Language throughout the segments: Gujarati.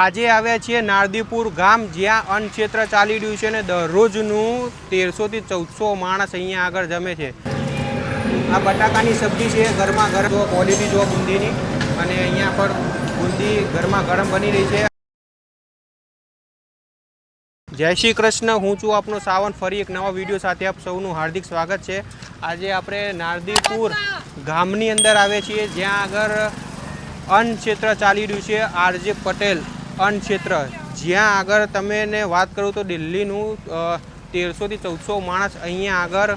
આજે આવ્યા છીએ નારદીપુર ગામ, જ્યાં અન્નક્ષેત્ર ચાલી રહ્યું છે અને દરરોજનું તેરસોથી ચૌદસો માણસ અહીંયા આગળ જમે છે. આ બટાકાની સબ્જી છે, ગરમા ગરમ જો ક્વોલિટી જો બુંદીની, અને અહીંયા પર બુંદી ગરમા ગરમ બની રહી છે. જય શ્રી કૃષ્ણ, હું છું આપનો સાવન. ફરી એક નવા વીડિયો સાથે આપ સૌનું હાર્દિક સ્વાગત છે. આજે આપણે નારદીપુર ગામની અંદર આવે છીએ, જ્યાં આગળ અન્ન ક્ષેત્ર ચાલી રહ્યું છે. આરજે પટેલ અન્ન ક્ષેત્ર. જ્યાં આગળ તમે વાત કરું તો દિલ્હીનું તેરસોથી ચૌદસો માણસ અહીંયા આગળ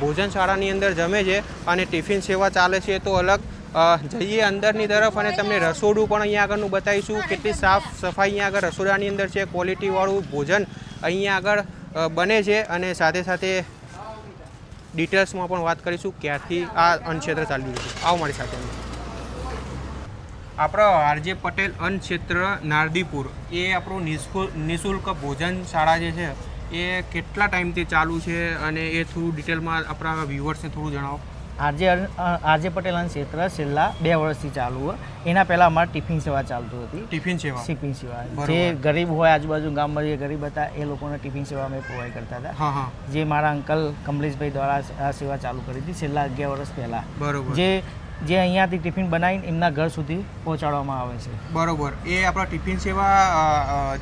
ભોજનશાળાની અંદર જમે છે અને ટિફિન સેવા ચાલે છે તો અલગ જઈએ અંદરની તરફ અને તમને રસોડું પણ અહીંયા આગળનું બતાવીશું. કેટલી સાફ સફાઈ અહીંયા આગળ રસોડાની અંદર છે ક્વોલિટીવાળું ભોજન અહીંયા આગળ બને છે અને સાથે સાથે ડિટેલ્સમાં પણ વાત કરીશું ક્યારથી આ અન્ન ક્ષેત્ર ચાલી રહ્યું છે. આવો મારી સાથે. આપણો આરજે પટેલ અન્ન ક્ષેત્ર નારદીપુર, એ આપણું નિઃશુલ્ક ભોજન શાળા જે છે, એ કેટલા ટાઈમથી ચાલુ છે અને એ થોડું ડિટેલમાં આપણા વ્યુઅર્સને થોડું જણાવો. આરજે આરજે પટેલ અને ક્ષેત્ર છેલ્લા બે વર્ષથી ચાલુ હોય. એના પહેલાં અમારે ટિફિન સેવા ચાલતું હતી. ટિફિન સેવા? ટિફિન સેવા. જે ગરીબ હોય આજુબાજુ ગામમાં જે ગરીબ હતા એ લોકોને ટિફિન સેવા અમે પ્રોવાઈડ કરતા હતા. જે મારા અંકલ કમલેશભાઈ દ્વારા આ સેવા ચાલુ કરી હતી છેલ્લા અગિયાર વર્ષ પહેલાં. બરોબર. જે જે અહીંયાથી ટિફિન બનાવીને એમના ઘર સુધી પહોંચાડવામાં આવે છે. બરોબર. એ આપણા ટિફિન સેવા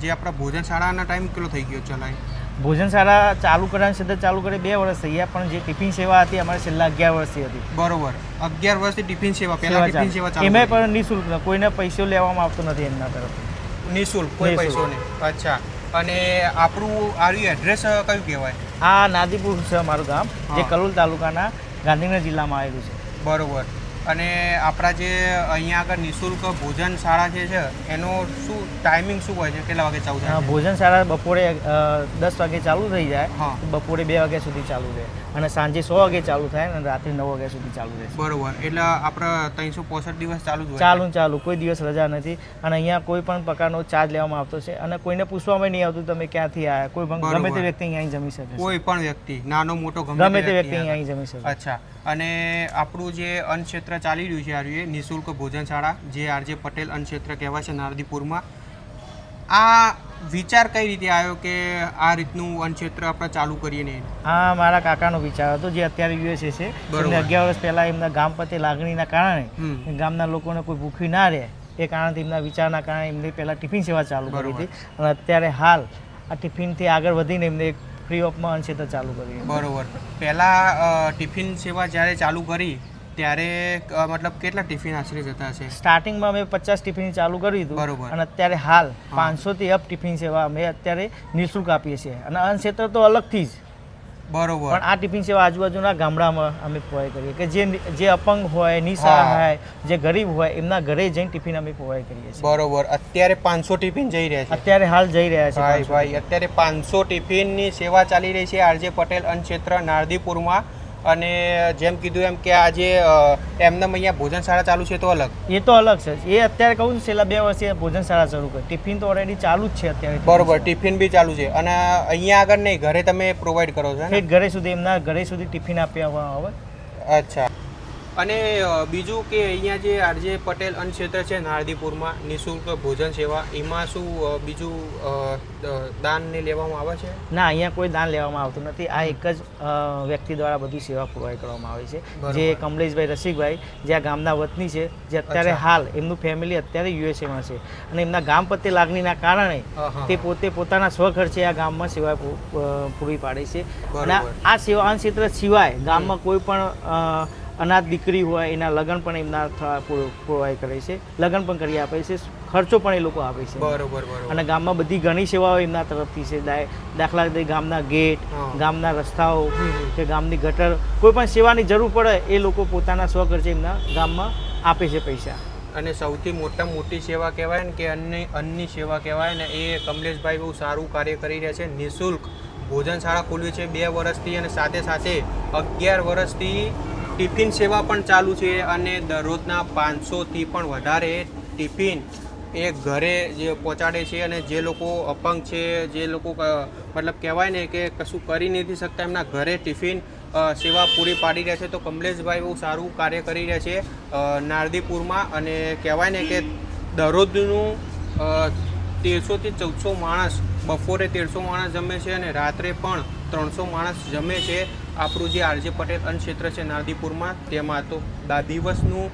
જે આપણા ભોજન શાળાના ટાઈમ કેટલો થઈ ગયો ચલાય? ભોજનશાળા ચાલુ કરવાની સિદ્ધત ચાલુ કરી બે વર્ષ થઈ ગયા પણ જે ટિફિન સેવા હતી અમારે છેલ્લા અગિયાર વર્ષથી હતી. બરોબર. અગિયાર વર્ષથી ટિફિન સેવા પહેલા ટિફિન સેવા ચાલુ. એમાં પણ નિઃશુલ્ક કોઈને પૈસો લેવામાં આવતો નથી એમના તરફથી. નિઃશુલ્ક કોઈ પૈસો નહીં. અચ્છા. અને આપણું આર્યું એડ્રેસ કયું કહેવાય? આ નાદીપુર છે અમારું ગામ જે. કલોલ તાલુકાના ગાંધીનગર જિલ્લામાં આવેલું છે. બરોબર. અને આપણા જે અહીંયા આગળ નિઃશુલ્ક ભોજન શાળા જે છે એનો શું ટાઈમિંગ શું હોય છે? કેટલા વાગે ચાલુ થાય? ભોજન શાળા બપોરે દસ વાગે ચાલુ થઈ જાય. બપોરે બે વાગ્યા સુધી ચાલુ રહે. અને સાંજે સો વાગે ચાલુ થાય અને રાત્રે નવ વાગ્યા સુધી ચાલુ રહે. બરોબર. એટલે આપણે ત્રણસો પોસઠ દિવસ ચાલુ જ ચાલુ ચાલુ. કોઈ દિવસ રજા નથી. અને અહીંયા કોઈ પણ પ્રકારનો ચાર્જ લેવામાં આવતો છે. અને કોઈને પૂછવામાં નહીં આવતું તમે ક્યાંથી આવ્યા કોઈ પણ ગમે તે વ્યક્તિ અહીંયા જમી શકે કોઈ પણ વ્યક્તિ નાનો મોટો ગમે તે વ્યક્તિ અહીંયા અહીંયા જમી શકે અચ્છા. અને આપણું જે અન્નક્ષેત્ર ચાલી રહ્યું છે આર્યું એ નિઃશુલ્ક ભોજનશાળા જે આરજે પટેલ અન્નક્ષેત્ર કહેવાય છે નારદીપુરમાં આ વિચાર કઈ રીતે આવ્યો કે આ રીતનું અન્ન આપણે ચાલુ કરીએ ને? હા મારા કાકાનો વિચાર હતો જે અત્યારે યુએસએ છે. એમને અગિયાર વર્ષ પહેલાં એમના ગામ પ્રત્યે લાગણીના કારણે ગામના લોકોને કોઈ ભૂખ્યું ના રહે એ કારણથી એમના વિચારના કારણે એમને પહેલાં ટિફિન સેવા ચાલુ કરી હતી. અને અત્યારે હાલ આ ટિફિનથી આગળ વધીને એમને એક ફ્રી ઓફમાં અનક્ષેત્ર ચાલુ કરી બરોબર. પહેલાં ટિફિન સેવા જ્યારે ચાલુ કરી ત્યારે મતલબ કેટલા ટિફિન આશરે જતા હશે? સ્ટાર્ટિંગમાં અમે પચાસ ટિફિન ચાલુ કરી બરોબર. હતું અને અત્યારે હાલ પાંચસોથી અપ ટિફિન સેવા અમે અત્યારે નિઃશુલ્ક આપીએ છીએ. અને અનક્ષેત્ર તો અલગથી જ. બરોબર. પણ આ ટિફિન સેવા આજુબાજુના ગામડામાં અમે પ્રોવાઈડ કરીએ કે જે જે અપંગ હોય નિસહાય જે ગરીબ હોય એમના ઘરે જઈને ટિફિન અમે પ્રોવાઈડ કરીએ છીએ. બરોબર. અત્યારે પાંચસો ટિફિન જઈ રહ્યા છે. અત્યારે હાલ જઈ રહ્યા છે ભાઈ ભાઈ અત્યારે પાંચસો ટિફિનની સેવા ચાલી રહી છે. આરજે પટેલ અન્ન ક્ષેત્ર નારદીપુરમાં અને જેમ કીધું એમ કે આજે એમને અહીંયા ભોજનશાળા ચાલુ છે તો અલગ? એ તો અલગ છે. એ અત્યારે કહું છેલ્લા બે વર્ષથી ભોજનશાળા શરૂ કરી. ટિફિન તો ઓલરેડી ચાલુ જ છે અત્યારે. બરોબર ટિફિન બી ચાલુ છે. અને અહીંયા આગળ નહીં ઘરે તમે પ્રોવાઈડ કરો છો ઘરે સુધી એમના ઘરે સુધી ટિફિન આપ્યા આવે. અચ્છા. અને બીજું કે અહીંયા જે આરજે પટેલ અન્ન ક્ષેત્ર છે નારદીપુરમાં નિઃશુલ્ક ભોજન સેવા એમાં શું બીજું દાનને લેવામાં આવે છે? ના અહીંયા કોઈ દાન લેવામાં આવતું નથી. આ એક જ વ્યક્તિ દ્વારા બધી સેવા પ્રોવાઈડ કરવામાં આવે છે. જે કમલેશભાઈ રસિકભાઈ જે આ ગામના વતની છે જે અત્યારે હાલ એમનું ફેમિલી અત્યારે યુએસએમાં છે. અને એમના ગામ પ્રત્યે લાગણીના કારણે. તે પોતે પોતાના સ્વખર્ચે આ ગામમાં સેવા પૂરી પાડે છે. અને આ- સેવા ક્ષેત્ર સિવાય ગામમાં કોઈ પણ અનાથ દીકરી હોય એના લગ્ન પણ એમના પ્રોવાઈડ કરે છે. લગ્ન પણ કરી આપે છે. ખર્ચો પણ એ લોકો આપે છે. બરોબર અને ગામમાં બધી ઘણી સેવાઓ એમના તરફથી છે. દાખલા તરીકે ગામના ગેટ ગામના રસ્તાઓ. કે ગામની ગટર કોઈ પણ સેવાની જરૂર પડે એ લોકો પોતાના સ્વખર્ચે એમના ગામમાં આપે છે પૈસા. અને સૌથી મોટા મોટી સેવા કહેવાય ને કે અન્ન અન્નની સેવા કહેવાય ને એ કમલેશભાઈ બહુ સારું કાર્ય કરી રહ્યા છે. નિઃશુલ્ક ભોજનશાળા ખોલ્યું છે બે વર્ષથી અને સાથે સાથે અગિયાર વર્ષથી ટિફિન સેવા પણ ચાલુ છે અને દરરોજના પાંચસોથી પણ વધારે ટિફિન એ ઘરે જે પહોંચાડે છે અને જે લોકો અપંગ છે, જે લોકો મતલબ કહેવાય ને કે કશું કરી નથી શકતા, એમના ઘરે ટિફિન સેવા પૂરી પાડી રહ્યા છે. તો કમલેશભાઈ બહુ સારું કાર્ય કરી રહ્યા છે નારદીપુરમાં અને કહેવાય ને કે દરરોજનું તેરસોથી ચૌદસો માણસ, બપોરે તેરસો માણસ જમે છે અને રાત્રે પણ ત્રણસો માણસ જમે છે. આપણું જે આરજે પટેલ ક્ષેત્ર છે નાદીપુરમાં, તેમાં તો દા દિવસનું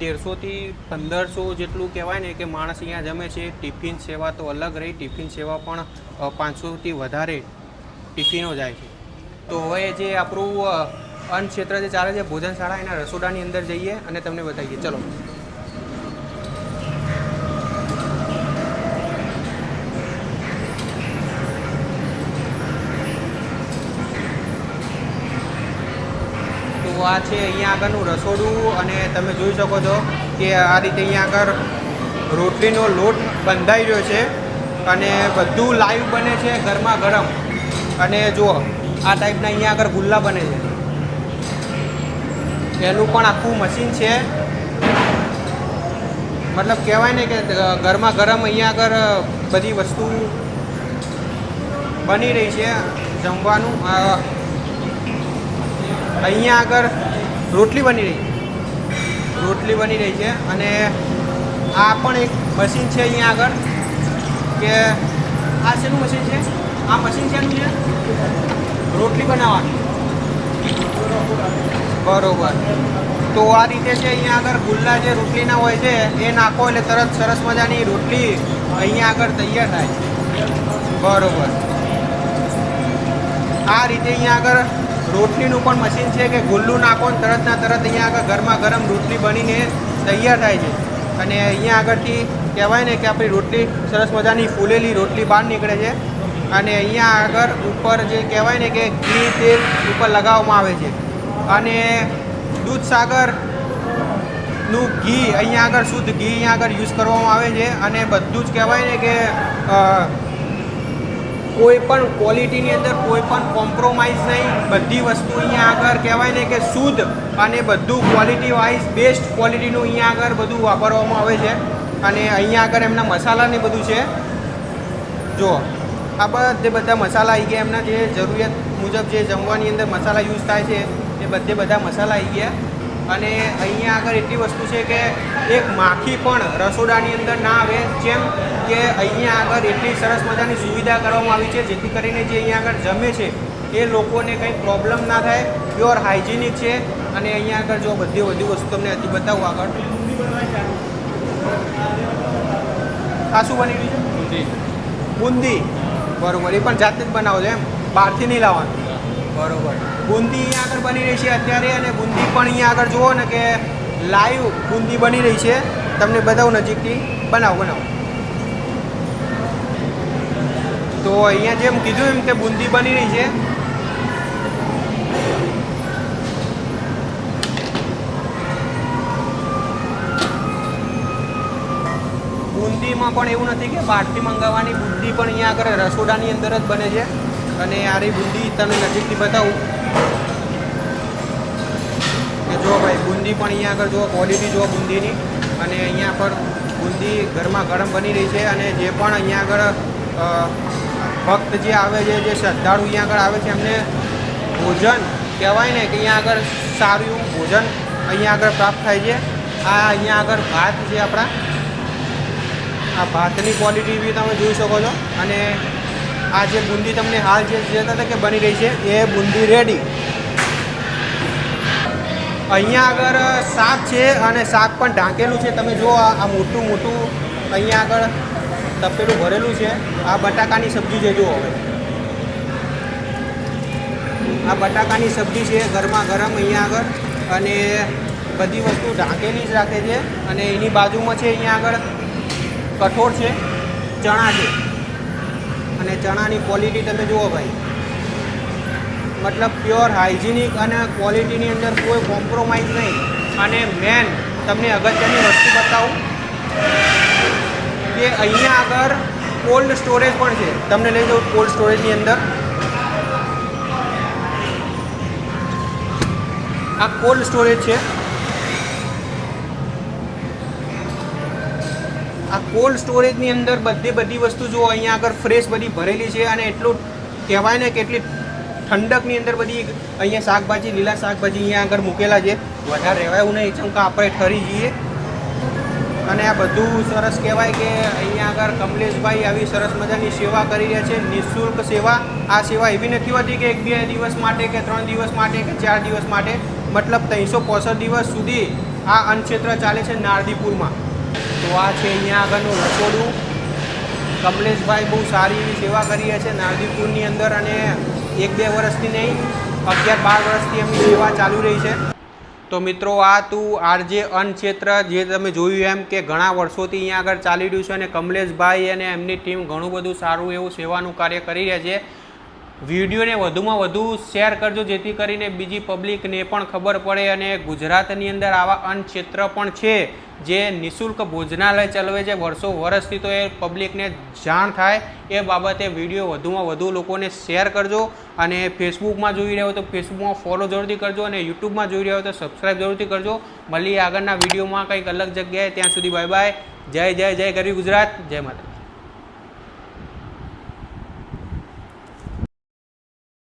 તેરસોથી પંદરસો જેટલું કહેવાય ને કે માણસ અહીંયા જમે છે. ટિફિન સેવા તો અલગ રહી, ટિફિન સેવા પણ પાંચસોથી વધારે ટિફિનો જાય છે. તો હવે જે આપણું અન્ન ક્ષેત્ર જે ચાલે છે ભોજનશાળા, એના રસોડાની અંદર જઈએ અને તમને બતાવીએ. ચલો. આ છે અહીંયા આગળનું રસોડું અને તમે જોઈ શકો છો કે આ રીતે અહીંયા આગળ રોટલીનો લોટ બંધાઈ રહ્યો છે અને બધું લાઈવ બને છે ગરમા ગરમ. અને જુઓ, આ ટાઈપના અહીંયા આગળ ગુલ્લા બને છે. એનું પણ આખું મશીન છે. મતલબ કહેવાય ને કે ગરમા ગરમ અહીંયા આગળ બધી વસ્તુ બની રહી છે જમવાનું. અહીંયા આગળ રોટલી બની રહી. રોટલી બની રહી છે અને આ પણ એક મશીન છે અહીંયા આગળ કે આ શેનું મશીન છે? આ મશીન શેનું છે? રોટલી બનાવવાની. બરોબર. તો આ રીતે છે અહીંયા આગળ ગુલ્લા જે રોટલીના હોય છે, એ નાખો એટલે તરત સરસ મજાની રોટલી અહીંયા આગળ તૈયાર થાય. બરોબર. આ રીતે અહીંયા આગળ રોટલીનું પણ મશીન છે કે ગુલ્લું નાખો ને તરતના તરત અહીંયા આગળ ગરમા ગરમ રોટલી બનીને તૈયાર થાય છે. અને અહીંયા આગળથી કહેવાય ને કે આપણી રોટલી સરસ મજાની ફૂલેલી રોટલી બહાર નીકળે છે. અને અહીંયા આગળ ઉપર જે કહેવાય ને કે ઘી તેલ ઉપર લગાવવામાં આવે છે. અને દૂધસાગરનું ઘી અહીંયા આગળ શુદ્ધ ઘી અહીંયા આગળ યુઝ કરવામાં આવે છે. અને બધું જ કહેવાય ને કે કોઈ પણ ક્વોલિટીની અંદર કોઈ પણ કોમ્પ્રોમાઇઝ નહીં. બધી વસ્તુ અહીંયા આગળ કહેવાય ને કે શુદ્ધ અને બધું ક્વોલિટી વાઇઝ બેસ્ટ ક્વોલિટીનું અહીંયા આગળ બધું વાપરવામાં આવે છે. અને અહીંયા આગળ એમના મસાલા ને બધું છે. જો આ બધે બધા મસાલા આવી ગયા, એમના જે જરૂરિયાત મુજબ જે જમવાની અંદર મસાલા યુઝ થાય છે, એ બધે બધા મસાલા આવી ગયા. અને અહીંયા આગળ એટલી વસ્તુ છે કે એક માખી પણ રસોડાની અંદર ના આવે જેમ કે અહીંયા આગળ એટલી સરસ મજાની સુવિધા કરવામાં આવી છે જેથી કરીને જે અહીંયા આગળ જમે છે એ લોકોને કંઈ પ્રોબ્લેમ ના થાય. પ્યોર હાઇજેનિક છે અને અહીંયા આગળ જો બધી બધી વસ્તુ તમને હજી બતાવું આગળ. આ શું બની રહ્યું છે? બુંદી. બરોબર. એ પણ જાતે જ બનાવો છો એમ? બહારથી નહીં લાવવાનું? બરોબર. બુંદી અહીંયા આગળ બની રહી છે અત્યારે અને બુંદી પણ અહીંયા આગળ જુઓ ને કે લાઈવ બુંદી બની રહી છે. તમને બતાવું નજીકથી બનાવો બનાવો. તો અહીંયા જેમ કીધું એમ કે બુંદી બની રહી છે. બુંદીમાં પણ એવું નથી કે બહારથી મંગાવવાની બુંદી પણ અહીંયા આગળ રસોડાની અંદર જ બને છે. અને આ રહી બુંદી તમને નજીકથી બતાવું. જો ભાઈ બુંદી પણ અહીંયા આગળ જુઓ ક્વોલિટી જુઓ બુંદીની, અને અહીંયા પર બુંદી ઘરમાં ગરમ બની રહી છે અને જે પણ અહીંયા આગળ ભક્ત જે આવે છે, જે શ્રદ્ધાળુ અહીંયા આગળ આવે છે, એમને ભોજન કહેવાય ને કે અહીંયા આગળ સારું એવું ભોજન અહીંયા આગળ પ્રાપ્ત થાય છે. આ અહીંયા આગળ ભાત છે આપણા. આ ભાતની ક્વોલિટી બી તમે જોઈ શકો છો. અને આ જે બુંદી તમને હાલ જે હતા કે બની રહી છે, એ બુંદી રેડી અહીંયા આગળ શાક છે અને શાક પણ ઢાંકેલું છે. તમે જુઓ આ મોટું મોટું અહીંયા આગળ તપેલું ભરેલું છે. આ બટાકાની સબ્જી છે, જુઓ હવે. આ બટાકાની સબ્જી છે, ગરમા ગરમ અહીંયા આગળ. અને બધી વસ્તુ ઢાંકેલી જ રાખે છે. અને એની બાજુમાં છે અહીંયા આગળ કઠોળ છે, ચણા છે. અને ચણાની ક્વોલિટી તમે જુઓ ભાઈ. મતલબ પ્યોર હાઇજિનિક અને ક્વોલિટીની અંદર કોઈ કોમ્પ્રોમાઇઝ નહીં. અને મેન તમને અગત્યની વસ્તુ બતાવું કે અહીંયા આગળ કોલ્ડ સ્ટોરેજ પણ છે. તમને લઈ જાઉં કોલ્ડ સ્ટોરેજની અંદર. આ કોલ્ડ સ્ટોરેજ છે. આ કોલ્ડ સ્ટોરેજની અંદર બધી બધી વસ્તુ જો અહીંયા આગળ ફ્રેશ બધી ભરેલી છે અને એટલું કહેવાય ને કે એટલી ઠંડકની અંદર બધી અહીંયા શાકભાજી, લીલા શાકભાજી અહીંયા આગળ મૂકેલા છે. વધારે રહેવાય એવું નહીં ચમકા આપણે ઠરી જઈએ. અને આ બધું સરસ કહેવાય કે અહીંયા આગળ કમલેશભાઈ આવી સરસ મજાની સેવા કરી રહ્યા છે. નિઃશુલ્ક સેવા. આ સેવા એવી નથી હોતી કે એક, બે દિવસ માટે કે ત્રણ દિવસ માટે કે ચાર દિવસ માટે. મતલબ ત્રણસો દિવસ સુધી આ અન્નક્ષેત્ર ચાલે છે નારદીપુરમાં. તો આ છે અહીંયા આગળનું રસોડું. કમલેશભાઈ બહુ સારી એવી સેવા કરી છે નારદીપુરની અંદર અને એક બે વર્ષથી નહીં, અગિયાર બાર વર્ષથી એમની સેવા ચાલુ રહી છે. તો મિત્રો, આ તું આરજે અન્ન ક્ષેત્ર જે તમે જોયું એમ કે ઘણા વર્ષોથી અહીંયા આગળ ચાલી રહ્યું છે અને કમલેશભાઈ અને એમની ટીમ ઘણું બધું સારું એવું સેવાનું કાર્ય કરી રહ્યા છે. વિડીયોને વધુમાં વધુ શેર કરજો, જેથી કરીને બીજી પબ્લિકને પણ ખબર પડે અને ગુજરાતની અંદર આવા અન્ન પણ છે, જે નિઃશુલ્ક ભોજનાલય ચલાવે છે. વર્ષો વર્ષથી તો એ પબ્લિકને જાણ થાય એ બાબતે વીડિયો વધુમાં વધુ લોકોને શેર કરજો અને ફેસબુકમાં જોઈ રહ્યા તો ફેસબુકમાં ફોલો જરૂરથી કરજો અને યુટ્યુબમાં જોઈ રહ્યા તો સબસ્ક્રાઈબ જરૂરથી કરજો. મળીએ આગળના વિડીયોમાં કંઈક અલગ જગ્યાએ. ત્યાં સુધી બાય બાય. જય જય જય. ગરવી ગુજરાત. જય માતા